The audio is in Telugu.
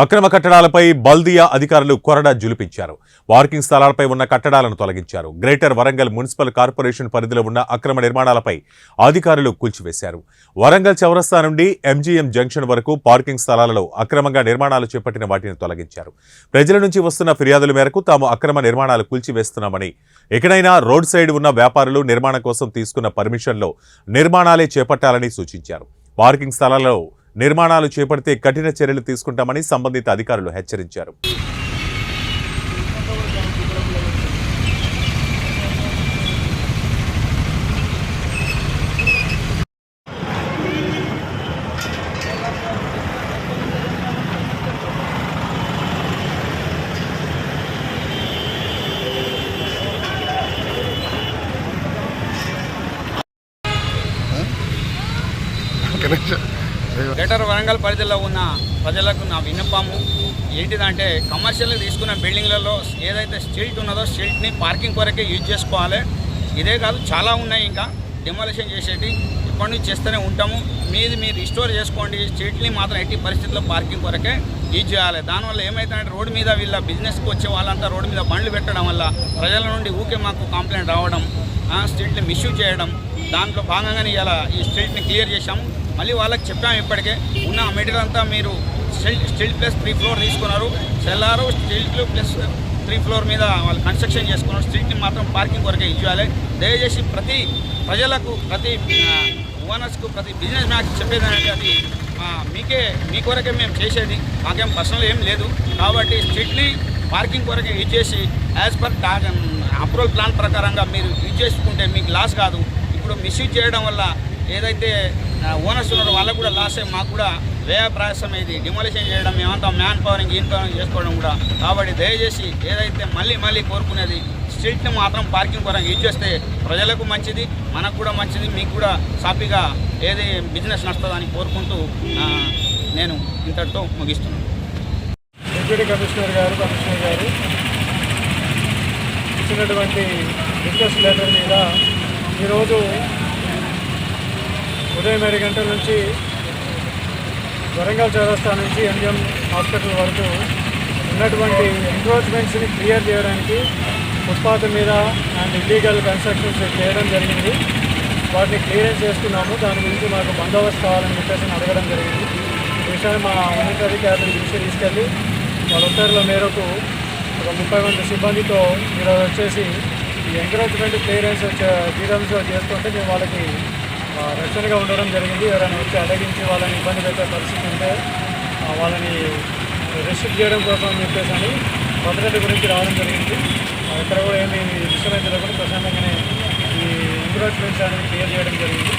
అక్రమ కట్టడాలపై బల్దియా అధికారులు కొరడా జులిపించారు. పార్కింగ్ స్థలాలపై ఉన్న కట్టడాలను తొలగించారు. గ్రేటర్ వరంగల్ మున్సిపల్ కార్పొరేషన్ పరిధిలో ఉన్న అక్రమ నిర్మాణాలపై అధికారులు కూల్చివేశారు. వరంగల్ చౌరస్తా నుండి ఎంజీఎం జంక్షన్ వరకు పార్కింగ్ స్థలాలలో అక్రమంగా నిర్మాణాలు చేపట్టిన వాటిని తొలగించారు. ప్రజల నుంచి వస్తున్న ఫిర్యాదుల మేరకు తాము అక్రమ నిర్మాణాలు కూల్చివేస్తున్నామని ఎక్కడైనా రోడ్ సైడ్ ఉన్న వ్యాపారులు నిర్మాణం కోసం తీసుకున్న పర్మిషన్లో నిర్మాణాలే చేపట్టాలని సూచించారు. పార్కింగ్ స్థలాలలో నిర్మాణాలు చేపడితే కఠిన చర్యలు తీసుకుంటామని సంబంధిత అధికారులు హెచ్చరించారు. గ్రేటర్ వరంగల్ పరిధిలో ఉన్న ప్రజలకు నా విన్నపము. ఏంటిదంటే కమర్షియల్ తీసుకున్న బిల్డింగ్లలో ఏదైతే స్ట్రీట్ ఉన్నదో స్ట్రీట్ని పార్కింగ్ కొరకే యూజ్ చేసుకోవాలి. ఇదే కాదు చాలా ఉన్నాయి ఇంకా. డిమాలిషన్ చేసేటి ఇప్పటి నుంచి చేస్తూనే ఉంటాము. మీది మీరు రిస్టోర్ చేసుకోండి. స్ట్రీట్ని మాత్రం ఎట్టి పరిస్థితుల్లో పార్కింగ్ కొరకే యూజ్ చేయాలి. దానివల్ల ఏమవుతుందంటే రోడ్డు మీద వీళ్ళ బిజినెస్కి వచ్చే వాళ్ళంతా రోడ్డు మీద బండ్లు పెట్టడం వల్ల ప్రజల నుండి ఊకే మాకు కంప్లైంట్ రావడం స్ట్రీట్ని మిస్యూజ్ చేయడం దాంట్లో భాగంగానే ఇలా ఈ స్ట్రీట్ని క్లియర్ చేశాము. మళ్ళీ వాళ్ళకి చెప్పాము ఇప్పటికే ఉన్న మెటీరియల్ అంతా మీరు stilt stilt plus three floor తీసుకున్నారు. Cellar stilt plus three floor మీద వాళ్ళు కన్స్ట్రక్షన్ చేసుకున్నారు. స్ట్రీట్ని మాత్రం పార్కింగ్ కొరకే ఇవ్వాలి దయచేసి ప్రతి ప్రజలకు ప్రతి ఓనర్స్కు ప్రతి బిజినెస్ మ్యాన్ చెప్పేది అది మీకే మీ కొరకే మేము చేసేది. మాకేం పర్సనల్ ఏం లేదు. కాబట్టి స్ట్రీట్ని పార్కింగ్ కొరకే యూజ్ చేసి యాజ్ పర్ అప్రూవల్ ప్లాన్ ప్రకారంగా మీరు యూజ్ చేసుకుంటే మీకు లాస్ కాదు. ఇప్పుడు మిస్యూజ్ చేయడం వల్ల ఏదైతే ఓనర్స్ ఉన్నారో వాళ్ళకు కూడా లాస్ అయ్యి మాకు కూడా వ్యయ ప్రయాసం ఇది. డిమాలిషన్ చేయడం మేమంతా మ్యాన్ పవరింగ్ ఇన్ పవరింగ్ చేసుకోవడం కూడా. కాబట్టి దయచేసి ఏదైతే మళ్ళీ మళ్ళీ కోరుకునేది స్ట్రీట్ని మాత్రం పార్కింగ్ పరంగా యూజ్ చేస్తే ప్రజలకు మంచిది మనకు కూడా మంచిది మీకు కూడా సాఫీగా ఏది బిజినెస్ నడుస్తుందని కోరుకుంటూ నేను ఇంతటితో ముగిస్తున్నాను. డిప్యూటీ కమిషనర్ గారు కమిషనర్ గారు ఇచ్చినటువంటి రిక్వెస్ట్ లెటర్ మీద ఈరోజు ఉదయం ఏడు గంటల నుంచి వరంగల్ చౌరస్తా నుంచి ఎంజిఎం హాస్పిటల్ వరకు ఉన్నటువంటి ఎంక్రోచ్మెంట్స్ని క్లియర్ చేయడానికి ఫుట్పాత్ మీద అండ్ ఇల్లీగల్ కన్స్ట్రక్షన్స్ చేయడం జరిగింది. వాటిని క్లియరెన్స్ చేస్తున్నాము. దాని గురించి మాకు బందోబస్తు కావాలని చెప్పేసి అడగడం జరిగింది. ఈ విషయాన్ని మా ఉన్నతాధికారులు దృష్టి తీసుకెళ్ళి వాళ్ళ ఉత్తర్వుల మేరకు ఒక ముప్పై మంది సిబ్బందితో ఈరోజు వచ్చేసి ఈ ఎంకరేజ్మెంట్ క్లియరెన్స్ జీరమ్స్ చేస్తుంటే మేము వాళ్ళకి రక్షణగా ఉండడం జరిగింది. ఎవరైనా వచ్చి అడగించి వాళ్ళని ఇబ్బంది పెట్టే పరిస్థితి ఉంటే వాళ్ళని రెస్ట్రిక్ట్ చేయడం కోసం చెప్పేసి అని భద్రత గురించి రావడం జరిగింది. ఇక్కడ కూడా ఏమి డిస్టర్బెన్స్ లేకుండా ప్రశాంతంగానే ఈ ఎంకరేజ్మెంట్స్ అనేది క్లియర్ చేయడం జరిగింది.